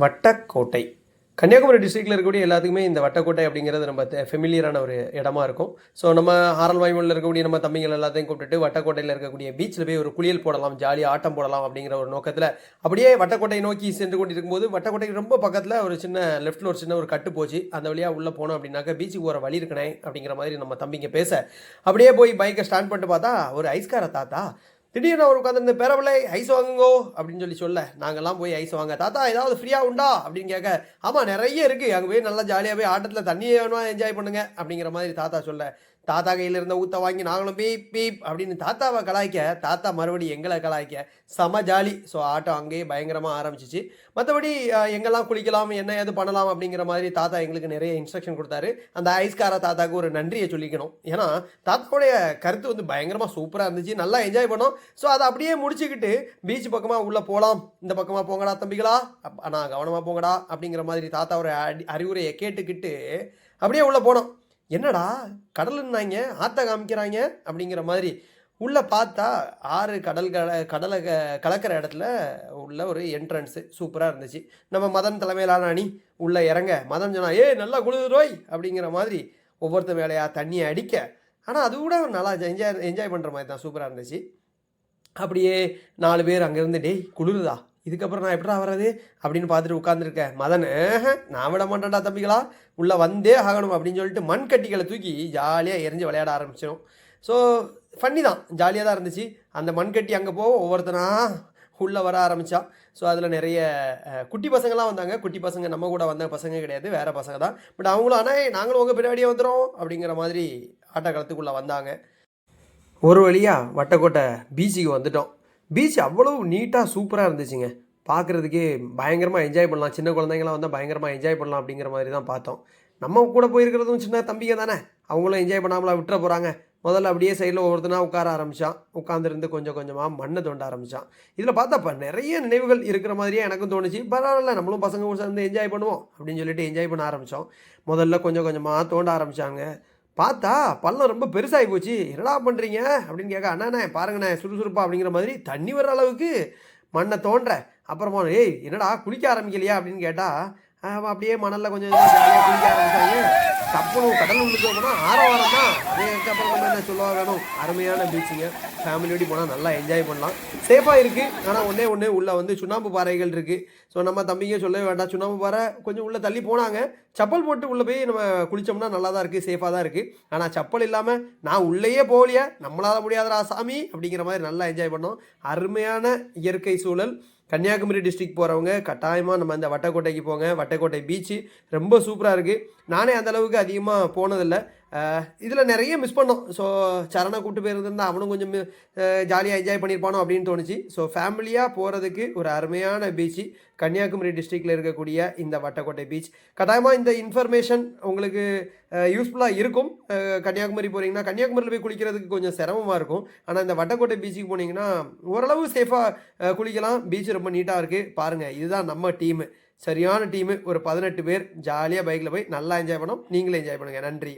வட்டக்கோட்டை. கன்னியாகுமரி டிஸ்ட்ரிக்டில் இருக்கக்கூடிய எல்லாத்துக்குமே இந்த வட்டக்கோட்டை அப்படிங்கிறது நம்ம ஃபெமிலியரான ஒரு இடமா இருக்கும். ஸோ நம்ம ஆரல் வாய்மொழியில் இருக்கக்கூடிய நம்ம தம்பிகள் எல்லாத்தையும் கூப்பிட்டுட்டு வட்டக்கோட்டையில் இருக்கக்கூடிய பீச்சில் போய் ஒரு குளியல் போடலாம் ஜாலியாக ஆட்டம் போடலாம் அப்படிங்கிற ஒரு நோக்கத்தில் அப்படியே வட்டக்கோட்டை நோக்கி சென்று கொண்டிருக்கும்போது வட்டக்கோட்டைக்கு ரொம்ப பக்கத்தில் ஒரு சின்ன லெஃப்ட்டில் ஒரு சின்ன ஒரு கட்டு போச்சு. அந்த வழியாக உள்ளே போனோம் அப்படின்னாக்கா பீச்சுக்கு போகிற வழி இருக்கணே அப்படிங்கிற மாதிரி நம்ம தம்பிங்க பேச அப்படியே போய் பைக்கை ஸ்டாண்ட் பண்ணிட்டு பார்த்தா ஒரு ஐஸ்கார தாத்தா திடீர்னு அவர் உட்காந்துருந்து பெறவில்லை ஐஸ் வாங்குங்கோ அப்படின்னு சொல்லி சொல்ல நாங்கெல்லாம் போய் ஐஸ் வாங்க. தாத்தா ஏதாவது ஃப்ரீயாக உண்டா? அப்படின்னு கேட்க ஆமாம் நிறைய இருக்குது அங்கே போய் நல்லா ஜாலியாக போய் ஆட்டத்தில் தண்ணியே வேணுமா என்ஜாய் பண்ணுங்க அப்படிங்கிற மாதிரி தாத்தா சொல்ல தாத்தா கையில் இருந்த ஊற்ற வாங்கி நாங்களும் பீப் பீப் அப்படின்னு தாத்தாவை கலாய்க்க தாத்தா மறுபடியும் எங்களை கலாய்க்க செம ஜாலி. ஸோ ஆட்டம் அங்கேயே பயங்கரமாக ஆரம்பிச்சிச்சு. மற்றபடி எங்கெல்லாம் குளிக்கலாம் என்ன ஏது பண்ணலாம் அப்படிங்கிற மாதிரி தாத்தா எங்களுக்கு நிறைய இன்ஸ்ட்ரக்ஷன் கொடுத்தாரு. அந்த ஐஸ்கார தாத்தாவுக்கு ஒரு நன்றியை சொல்லிக்கணும். ஏன்னா தாத்தாவுடைய கருத்து வந்து பயங்கரமாக சூப்பராக இருந்துச்சு. நல்லா என்ஜாய் பண்ணோம். ஸோ அதை அப்படியே முடிச்சுக்கிட்டு பீச் பக்கமாக உள்ளே போகலாம் இந்த பக்கமாக போங்கடா தம்பிகளா. அப்- அண்ணா கவனமாக போங்கடா அப்படிங்கிற மாதிரி தாத்தாவோட அடி அறிவுரையை கேட்டுக்கிட்டு அப்படியே உள்ளே போனோம். என்னடா கடலுன்னாங்க? ஆற்ற காமிக்கிறாங்க? அப்படிங்கிற மாதிரி. உள்ளே பார்த்தா ஆறு கடல் கல கடலை க- கலக்கிற இடத்துல உள்ள ஒரு என்ட்ரன்ஸு சூப்பராக இருந்துச்சு. நம்ம மதன் தலைமையிலான அணி உள்ளே இறங்க. மதன் சொன்னா ஏய் நல்லா குளிரோய் அப்படிங்கிற மாதிரி ஒவ்வொருத்த வேலையாக தண்ணியை அடிக்க. ஆனால் அது கூட நல்லா என்ஜாய் என்ஜாய் பண்ணுற மாதிரி தான் சூப்பராக இருந்துச்சு. அப்படியே நாலு பேர் அங்கேருந்து டேய் குளிருதா இதுக்கப்புறம் நான் எப்படா வர்றது அப்படின்னு பார்த்துட்டு உட்காந்துருக்கேன் மதன் நான் விட மாட்டேன்டா தம்பிகளா? உள்ளே வந்தே ஆகணும் அப்படின்னு சொல்லிட்டு மண் கட்டிகளை தூக்கி ஜாலியாக எரிஞ்சு விளையாட ஆரம்பிச்சிடும் ஸோ ஃபன்னி தான். ஜாலியாக தான் இருந்துச்சு. அந்த மண்கட்டி அங்கே போக ஒவ்வொருத்தனா உள்ளே வர ஆரம்பித்தான் ஸோ அதில் நிறைய குட்டி பசங்களாம் வந்தாங்க. குட்டி பசங்க நம்ம கூட வந்த பசங்க கிடையாது வேறு பசங்க தான். பட் அவங்களும் ஆனால் நாங்களும் உங்கள் பின்னாடியே வந்துடும் அப்படிங்கிற மாதிரி ஆட்டக்காலத்துக்குள்ளே வந்தாங்க. ஒரு வழியாக வட்டக்கோட்டை பீச்சுக்கு வந்துட்டோம். பீச் அவ்வளோ நீட்டாக சூப்பராக இருந்துச்சுங்க. பார்க்குறதுக்கே பயங்கரமாக என்ஜாய் பண்ணலாம். சின்ன குழந்தைங்களாம் வந்தால் பயங்கரமாக என்ஜாய் பண்ணலாம் அப்படிங்கிற மாதிரி தான் பார்த்தோம். நம்ம கூட போயிருக்கிறதும் சின்ன தம்பிங்க தானே? அவங்களும் என்ஜாய் பண்ணாமலா விட்டுற போகிறாங்க முதல்ல அப்படியே சைடில் ஒவ்வொருத்தனா உட்கார ஆரம்பித்தான் உட்காந்துருந்து கொஞ்சம் கொஞ்சமாக மண்ணை தோண்ட ஆரம்பித்தான் இதில் பார்த்தாப்பா நிறைய நினைவுகள் இருக்கிற மாதிரியே எனக்கும் தோணுச்சு. பரவாயில்ல நம்மளும் பசங்க கூட சேர்ந்து என்ஜாய் பண்ணுவோம் அப்படின்னு சொல்லிட்டு என்ஜாய் பண்ண ஆரம்பித்தோம் முதல்ல கொஞ்சம் கொஞ்சமாக தோண்ட ஆரம்பித்தாங்க பார்த்தா பள்ளம் ரொம்ப பெருசாகி போச்சு. என்னடா பண்ணுறீங்க அப்படின்னு கேட்க அண்ணாண்ணே பாருங்கண்ணே சுறுசுறுப்பா அப்படிங்கிற மாதிரி தண்ணி வர்ற அளவுக்கு மண்ணை தோன்ற அப்புறமா ஏய் என்னடா குளிக்க ஆரம்பிக்கலையா? அப்படின்னு கேட்டால் அப்படியே மணலில் கொஞ்சம் ஜாலியாக குளிக்க ஆரம்பிச்சாங்க கப்பலும் கடல் உள்ளுக்கு போனால் ஆரவாரம் தான் அதுக்கப்புறம் நம்ம என்ன சொல்லுவா வேணும் அருமையான பீச்சுங்க ஃபேமிலியோடு போனால் நல்லா என்ஜாய் பண்ணலாம். சேஃபாக இருக்குது ஆனால் ஒன்றே ஒன்று உள்ளே வந்து சுண்ணாம்பு பாறைகள் இருக்குது ஸோ நம்ம தம்பிங்க சொல்லவே வேண்டாம். சுண்ணாம்பு பாறை கொஞ்சம் உள்ளே தள்ளி போனாங்க. செப்பல் போட்டு உள்ளே போய் நம்ம குளித்தோம்னா நல்லா தான் இருக்குது சேஃபாக தான் இருக்குது ஆனால் செப்பல் இல்லாமல் நான் உள்ளேயே போகலையே. நம்மளால முடியாதரா சாமி அப்படிங்கிற மாதிரி நல்லா என்ஜாய் பண்ணோம். அருமையான இயற்கை சூழல். கன்னியாகுமரி டிஸ்ட்ரிக்ட் போகிறவங்க கட்டாயமாக நம்ம அந்த வட்டக்கோட்டைக்கு போங்க. வட்டக்கோட்டை பீச்சு ரொம்ப சூப்பராக இருக்குது நானே அந்த அளவுக்கு அதிகமாக போனதில்லை. இதில் நிறைய மிஸ் பண்ணோம். ஸோ சரணை கூப்பிட்டு போயிருந்தா அவனும் கொஞ்சம் ஜாலியாக என்ஜாய் பண்ணியிருப்பானோ அப்படின்னு தோணுச்சு. ஸோ ஃபேமிலியாக போகிறதுக்கு ஒரு அருமையான பீச்சு கன்னியாகுமரி டிஸ்ட்ரிக்டில் இருக்கக்கூடிய இந்த வட்டக்கோட்டை பீச் கட்டாயமாக இந்த இன்ஃபர்மேஷன் உங்களுக்கு யூஸ்ஃபுல்லாக இருக்கும். கன்னியாகுமரி போகிறீங்கன்னா கன்னியாகுமரியில் போய் குளிக்கிறதுக்கு கொஞ்சம் சிரமமாக இருக்கும். ஆனால் இந்த வட்டக்கோட்டை பீச்சுக்கு போனீங்கன்னா ஓரளவு சேஃபாக குளிக்கலாம். பீச் ரொம்ப நீட்டாக இருக்குது பாருங்கள் இதுதான் நம்ம டீமு சரியான டீமு ஒரு பதினெட்டு பேர் ஜாலியாக பைக்கில் போய் நல்லா என்ஜாய் பண்ணோம். நீங்களும் என்ஜாய் பண்ணுங்கள் நன்றி.